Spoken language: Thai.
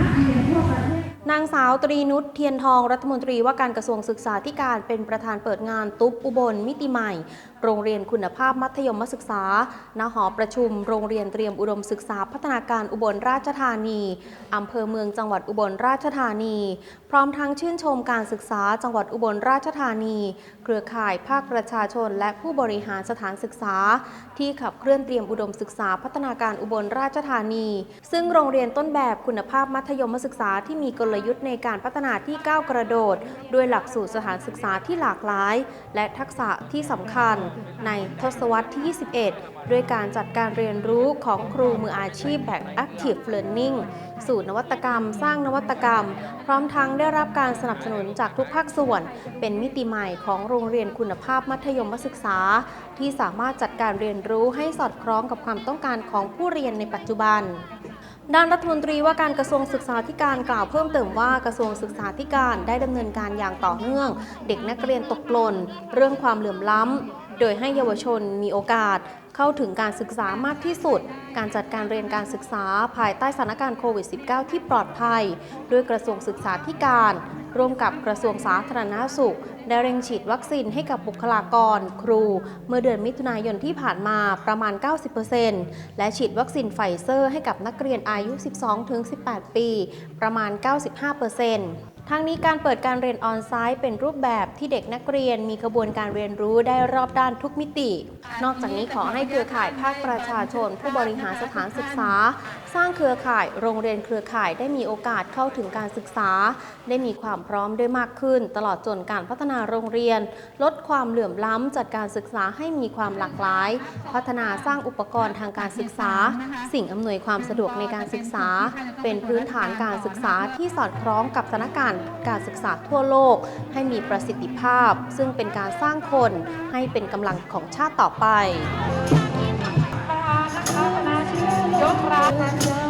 นักเรียนทั่วประเท นางสาวตรีนุชเทียนทองรัฐมนตรีว่าการกระทรวงศึกษาธิการเป็นประธานเปิดงานตุ๊บอุบลมิติใหม่ โรงเรียนคุณภาพมัธยมศึกษาณหอประชุม โรงเรียนเตรียมอุดมศึกษาพัฒนาการอุบลราชธานีอำเภอเมืองจังหวัดอุบลราชธานี พร้อมทั้งชื่นชมการศึกษาจังหวัดอุบลราชธานี เครือข่ายภาคประชาชน และผู้บริหารสถานศึกษา ที่ขับเคลื่อนเตรียมอุดมศึกษาพัฒนาการอุบลราชธานี ซึ่งโรงเรียนต้นแบบคุณภาพมัธยมศึกษาที่มีกลยุทธ์ในการพัฒนาที่ก้าวกระโดด ด้วยหลักสูตรสถานศึกษาที่หลากหลาย และทักษะที่สำคัญ ในทศวรรษที่ 21 ด้วยการจัดการเรียนรู้ของครูมืออาชีพแบบ Active Learning สู่นวัตกรรม สร้างนวัตกรรม พร้อมทั้งได้รับการสนับสนุนจากทุกภาคส่วน เป็นมิติใหม่ของโรงเรียนคุณภาพมัธยมศึกษา ที่สามารถจัดการเรียนรู้ให้สอดคล้องกับความต้องการของผู้เรียนในปัจจุบัน ด้านรัฐมนตรีว่าการกระทรวงศึกษาธิการกล่าวเพิ่มเติมว่ากระทรวงศึกษาธิการได้ดำเนินการอย่างต่อเนื่อง เด็กนักเรียนตกหล่น เรื่องความเหลื่อมล้ำ โดยให้เยาวชนมีโอกาสเข้าถึงการศึกษามากที่สุด การจัดการเรียนการศึกษาภายใต้สถานการณ์โควิด -19 ที่ปลอดภัย ด้วยกระทรวงศึกษาธิการ ร่วมกับกระทรวงสาธารณาสุข ได้เร่งฉีดวัคซีนให้กับบุคลากร ครู เมื่อเดือนมิถุนายนที่ผ่านมาประมาณ 90%และฉีดวัคซีนไฟเซอร์ให้กับนักเรียนอายุ 12-18 ปี ประมาณ 95% ทั้งนี้การเปิดการเรียนออนไซต์เป็นรูปแบบที่เด็กนักเรียนมีกระบวนการเรียนรู้ได้รอบด้านทุกมิติ นอกจากนี้ขอให้เครือข่ายภาคประชาชน ผู้บริหารสถานศึกษาสร้างเครือข่ายโรงเรียนเครือข่ายได้มีโอกาสเข้าถึงการศึกษา ได้มีความพร้อมด้มากขึ้น ตลอดจนการพัฒนาโรงเรียน ลดความเหลื่อมล้ำจัดการศึกษาให้มีความหลากหลาย พัฒนาสร้างอุปกรณ์ทางการศึกษา สิ่งอำนวยความสะดวกในการศึกษา เป็นพื้นฐานการศึกษาที่สอดคล้องกับสถานการณ์การศึกษาทั่วโลก ให้มีประสิทธิภาพ ซึ่งเป็นการสร้างคนให้เป็นกำลังของชาติต่อไป Canada.